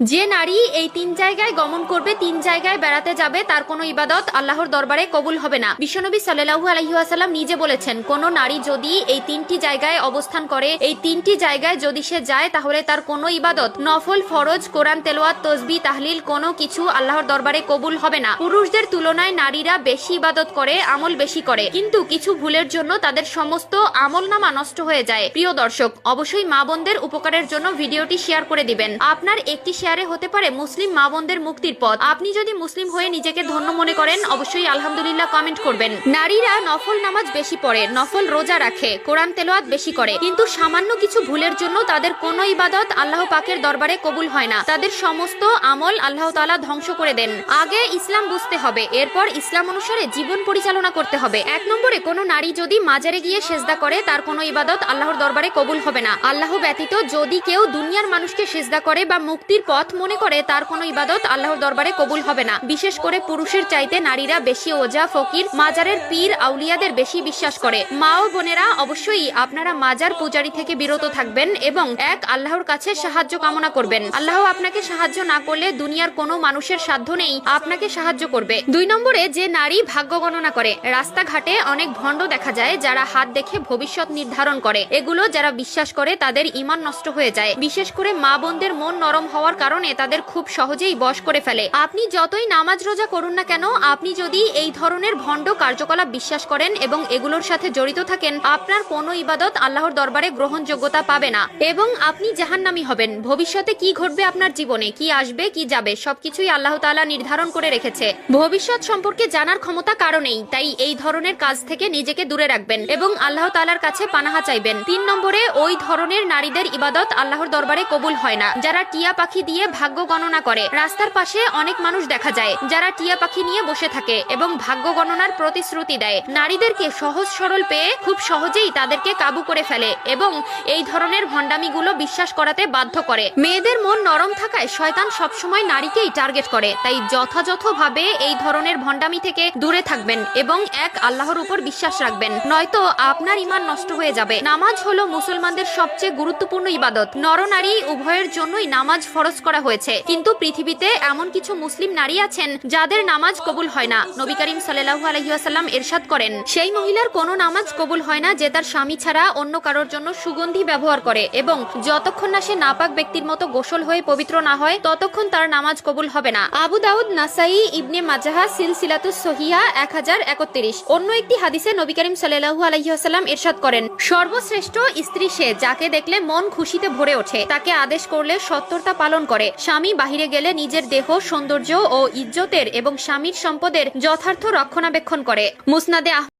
যে নারী এই তিন জায়গায় গমন করবে, তিন জায়গায় বেড়াতে যাবে, তার কোনো ইবাদত আল্লাহর দরবারে কবুল হবে না। বিশ্বনবী সাল্লাহু আলহিহাসাল্লাম নিজে বলেছেন, কোন নারী যদি এই তিনটি জায়গায় অবস্থান করে, এই তিনটি জায়গায় যদি সে যায়, তাহলে তার কোনো ইবাদত, নফল, ফরজ, কোরআন তেলোয়াত তসবি, তাহলিল কোনো কিছু আল্লাহর দরবারে কবুল হবে না। পুরুষদের তুলনায় নারীরা বেশি ইবাদত করে, আমল বেশি করে। কিন্তু কিছু ভুলের জন্য তাদের সমস্ত আমল নামা নষ্ট হয়ে যায়। প্রিয় দর্শক, অবশ্যই মা বোনদের উপকারের জন্য ভিডিওটি শেয়ার করে দিবেন। আপনার একটি শেয়ারে হতে পারে মুসলিম মা বোনদের মুক্তির পথ। আপনি যদি মুসলিম হয়ে নিজেকে ধন্য মনে করেন, অবশ্যই আলহামদুলিল্লাহ কমেন্ট করবেন। নারীরা নফল নামাজ বেশি পড়ে, নফল রোজা রাখে, কোরআন তেলোয়াত বেশি করে। কিন্তু সামান্য কিছু ভুলের জন্য তাদের কোনো ইবাদত আল্লাহ পাকের দরবারে কবুল হয় না। তাদের সমস্ত আমল আল্লাহ তাআলা ধ্বংস করে দেন। আগে ইসলাম বুঝতে হবে, এরপর ইসলাম অনুসারে জীবন পরিচালনা করতে হবে। এক নম্বরে, কোনো নারী যদি মাজারে গিয়ে সেজদা করে, তার কোনো ইবাদত আল্লাহর দরবারে কবুল হবে না। আল্লাহ ব্যতীত যদি কেউ দুনিয়ার মানুষকে সেজদা করে বা মুক্তির পথ মনে করে তার কোনো ইবাদত আল্লাহর দরবারে কবুল হবে না। বিশেষ করে পুরুষের চাইতে নারীরা বেশি ওজা, ফকির, মাজারের পীর, আউলিয়াদের বেশি বিশ্বাস করে। মা ও বোনেরা অবশ্যই আপনারা মাজার পূজারি থেকে বিরত থাকবেন এবং এক আল্লাহর কাছে সাহায্য কামনা করবেন। আল্লাহ আপনাকে সাহায্য না করলে দুনিয়ার কোনো মানুষের সাধ্য নেই, আপনাকে সাহায্য করবে। দুই নম্বরে, যে নারী ভাগ্য গণনা করে, রাস্তাঘাটে অনেক ভণ্ড দেখা যায় যারা হাত দেখে ভবিষ্যৎ নির্ধারণ করে। এগুলো যারা বিশ্বাস করে তাদের ইমান নষ্ট হয়ে যায়। বিশেষ করে মা বোনদের মন নরম হওয়ার কারণে তাদের খুব সহজেই বশ করে ফেলে। আপনি যতই নামাজ রোজা করুন না কেন, আপনি যদি এই ধরনের ভণ্ড কার্যকলাপ বিশ্বাস করেন এবং এগুলোর সাথে জড়িত থাকেন, আপনার কোনো ইবাদত আল্লাহর দরবারে গ্রহণযোগ্যতা পাবে না। এবং আপনি জাহান্নামি হবেন। ভবিষ্যতে কি ঘটবে আপনার জীবনে? কি আসবে? কি যাবে? সবকিছুই আল্লাহ তাআলা নির্ধারণ করে রেখেছে। ভবিষ্যৎ সম্পর্কে জানার ক্ষমতা কারণেই তাই এই ধরনের কাজ থেকে নিজেকে দূরে রাখবেন এবং আল্লাহ তালার কাছে পানাহা চাইবেন। তিন নম্বরে, ওই ধরনের নারীদের ইবাদত আল্লাহর দরবারে কবুল হয় না। যারা টিয়া পাখি দিয়ে ভাগ্য গণনা করে। রাস্তার পাশে অনেক মানুষ দেখা যায়, যারা টিয়া পাখি নিয়ে বসে থাকে এবং ভাগ্য গণনার প্রতিশ্রুতি দেয়। নারীদেরকে সহজ সরল পেয়ে খুব সহজেই তাদেরকে কাবু করে ফেলে এবং এই ধরনের ভণ্ডামিগুলো বিশ্বাস করাতে বাধ্য করে। মেয়েদের মন নরম থাকায় শয়তান সবসময় নারীকেই টার্গেট করে, তাই যথাযথভাবে এই ধরনের ভণ্ডামি থেকে দূরে থাকবেন এবং এক আল্লাহর উপর বিশ্বাস রাখবেন। নয়তো আপনার ইমান নষ্ট হয়ে যাবে। নামাজ হলো মুসলমানদের সবচেয়ে গুরুত্বপূর্ণ ইবাদত। নরনারী উভয়ের জন্যই নামাজ ফরজ করা হয়েছে। কিন্তু পৃথিবীতে এমন কিছু মুসলিম নারী আছেন যাদের নামাজ কবুল হয় না। নবী করিম সাল্লাহু আলহিহাসাল্লাম এরশাদ করেন, সেই মহিলার কোনো নামাজ কবুল হয় না যে তার স্বামী ছাড়া অন্য কারোর জন্য সুগন্ধি ব্যবহার করে এবং যতক্ষণ না সে নাপাক ব্যক্তির মতো গোসল হয়ে পবিত্র না হয়, ততক্ষণ তার নামাজ কবুল হবে না। আবু দাউদ নাসাই ইবনে মাজাহা সিলসিলাতুস সহিয়া এক হাজার একত্রিশ। অন্য একটি হাদিসে নবী করিম সাল্লাহু আলহিহাসাল্লাম এরশাদ করেন, সর্বশ্রেষ্ঠ স্ত্রী সে যাকে দেখলে মন খুশিতে ভরে ওঠে, তাকে আদেশ করলে সত্তরতা পালন করে। স্বামী বাহিরে গেলে নিজের দেহ, সৌন্দর্য ও ইজ্জতের এবং স্বামীর সম্পদের যথার্থ রক্ষণাবেক্ষণ করে। মুসনাদে